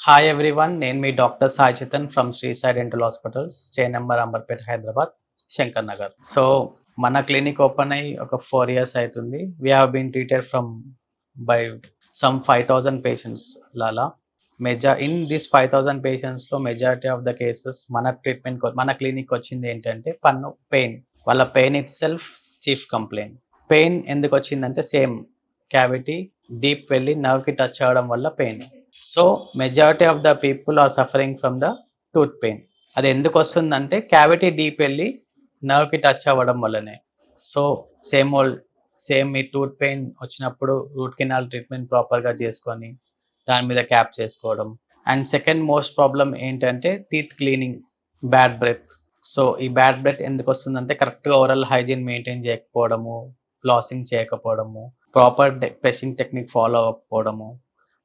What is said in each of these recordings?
Hi everyone నేను మీ doctor Sai Chetan from Sri Sai dental hospitals చే నెంబర్ Amberpet Hyderabad Shankar Nagar. So మన క్లినిక్ ఓపెన్ అయ్యి ఒక ఫోర్ ఇయర్స్ అవుతుంది. We have been treated from by some five thousand patients లాలా మెజా in this five thousand పేషెంట్స్లో majority of the cases మన treatment మన క్లినిక్ వచ్చింది ఏంటంటే పన్ను పెయిన్ వాళ్ళ pain itself chief complaint pain ఎందుకు వచ్చిందంటే సేమ్ క్యావిటీ డీప్ వెళ్ళి నర్వ్కి టచ్ అవ్వడం వల్ల pain so majority of the people are suffering from the tooth pain అది ఎందుకు వస్తుందంటే క్యావిటీ డీప్ వెళ్ళి నర్వ్కి టచ్ అవ్వడం వల్లనే. సో సేమ్ ఓల్డ్ సేమ్ మీ టూత్ పెయిన్ వచ్చినప్పుడు రూట్ కెనాల్ ట్రీట్మెంట్ ప్రాపర్గా చేసుకొని దాని మీద క్యాప్ చేసుకోవడం. అండ్ సెకండ్ మోస్ట్ ప్రాబ్లం ఏంటంటే teeth cleaning bad breath so ఈ బ్యాడ్ బ్రెత్ ఎందుకు వస్తుందంటే కరెక్ట్గా ఓరల్ హైజీన్ మెయింటైన్ చేయకపోవడము ఫ్లాసింగ్ చేయకపోవడము ప్రాపర్ బ్రషింగ్ టెక్నిక్ ఫాలో అవ్వకపోవడము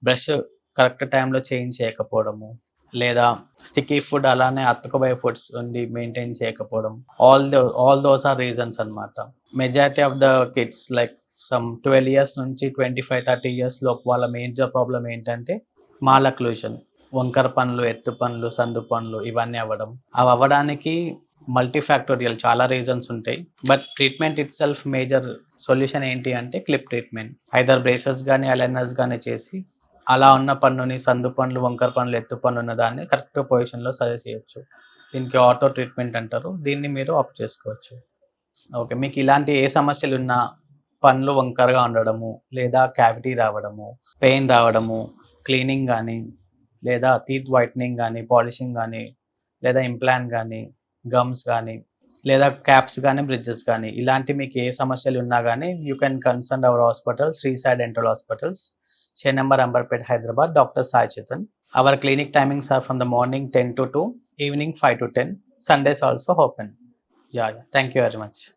బ్రష్ కరెక్ట్ టైంలో చేంజ్ చేయకపోవడము లేదా స్టిక్కీ ఫుడ్ అలానే అతుకుపోయే ఫుడ్స్ ఉండి మెయింటైన్ చేయకపోవడం. All though all those are reasons అనమాట majority of the kids like some twelve years నుంచి ట్వంటీ ఫైవ్ థర్టీ ఇయర్స్ లోపు వాళ్ళ మేజర్ ప్రాబ్లం ఏంటంటే మాలక్లూషన్ వంకర పనులు ఎత్తు పనులు సందు పనులు ఇవన్నీ అవ్వడం. అవి అవ్వడానికి మల్టీ ఫ్యాక్టోరియల్ చాలా రీజన్స్ ఉంటాయి. But treatment itself major solution ఏంటి అంటే క్లిప్ ట్రీట్మెంట్ ఐదర్ బ్రేసెస్ కానీ అలైనర్స్ కానీ చేసి అలా ఉన్న పన్నుని సందు పనులు వంకర పనులు ఎత్తు పన్ను ఉన్న దాన్ని కరెక్ట్ పొజిషన్లో సజెస్ట్ చేయొచ్చు. దీనికి ఆటో ట్రీట్మెంట్ అంటారు. దీన్ని మీరు ఆప్ చేసుకోవచ్చు. ఓకే. మీకు ఇలాంటి ఏ సమస్యలు ఉన్నా పనులు వంకరగా ఉండడము లేదా క్యావిటీ రావడము పెయిన్ రావడము క్లీనింగ్ కానీ లేదా టీత్ వైట్నింగ్ కానీ పాలిషింగ్ కానీ లేదా ఇంప్లాంట్ కానీ గమ్స్ కానీ లేదా క్యాప్స్ కానీ బ్రిడ్జెస్ కానీ ఇలాంటి మీకు ఏ సమస్యలు ఉన్నా కానీ you can consult our hospital Sri Sai dental hospitals. Chenambar Amberpet Hyderabad, Dr. Sai Chetan. Our clinic timings are from the morning 10 to 2, evening 5 to 10. Sundays also open. Yeah, yeah. Thank you very much.